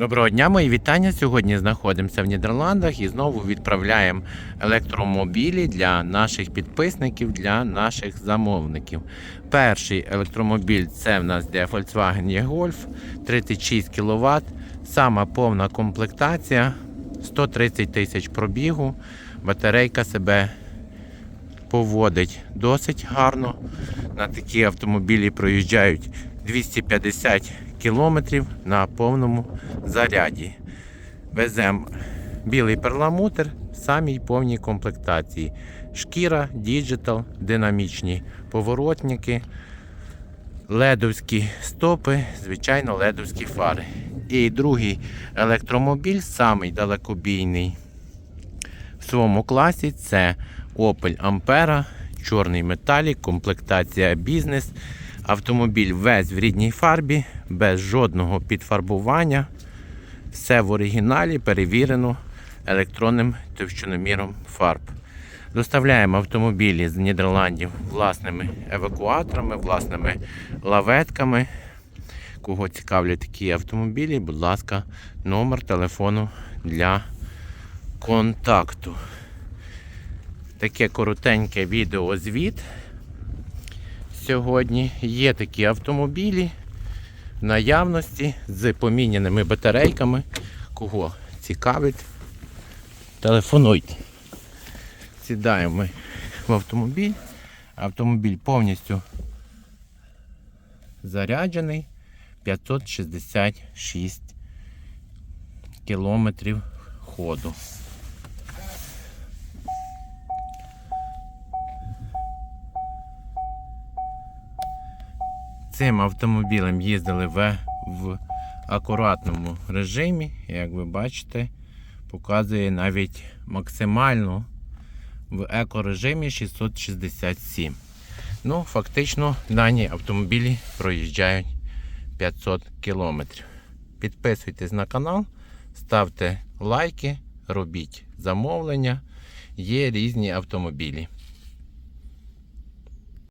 Доброго дня, мої вітання. Сьогодні знаходимося в Нідерландах і знову відправляємо електромобілі для наших підписників, для наших замовників. Перший електромобіль це в нас де Volkswagen E-Golf 36 кВт, сама повна комплектація, 130 тисяч пробігу. Батарейка себе поводить досить гарно. На такі автомобілі проїжджають 250 кілометрів на повному заряді. Веземо білий перламутр в самій повній комплектації. Шкіра, діджитал, динамічні поворотники, ледовські стопи, звичайно, ледовські фари. І другий електромобіль, самий далекобійний в своєму класі, це Opel Ampera, чорний металік, комплектація бізнес. Автомобіль весь в рідній фарбі, без жодного підфарбування. Все в оригіналі перевірено електронним товщиноміром фарб. Доставляємо автомобілі з Нідерландів власними евакуаторами, власними лаветками. Кого цікавлять такі автомобілі, будь ласка, номер телефону для контакту. Таке коротеньке відеозвіт сьогодні. Є такі автомобілі в наявності з поміняними батарейками. Кого цікавить, телефонуйте. Сідаємо ми в автомобіль. Автомобіль повністю заряджений 566 кілометрів ходу. Цим автомобілем їздили в, в акуратному режимі. Як ви бачите, показує навіть максимальну в екорежимі 667. Ну, фактично, дані автомобілі проїжджають 500 кілометрів. Підписуйтесь на канал, ставте лайки, робіть замовлення. Є різні автомобілі.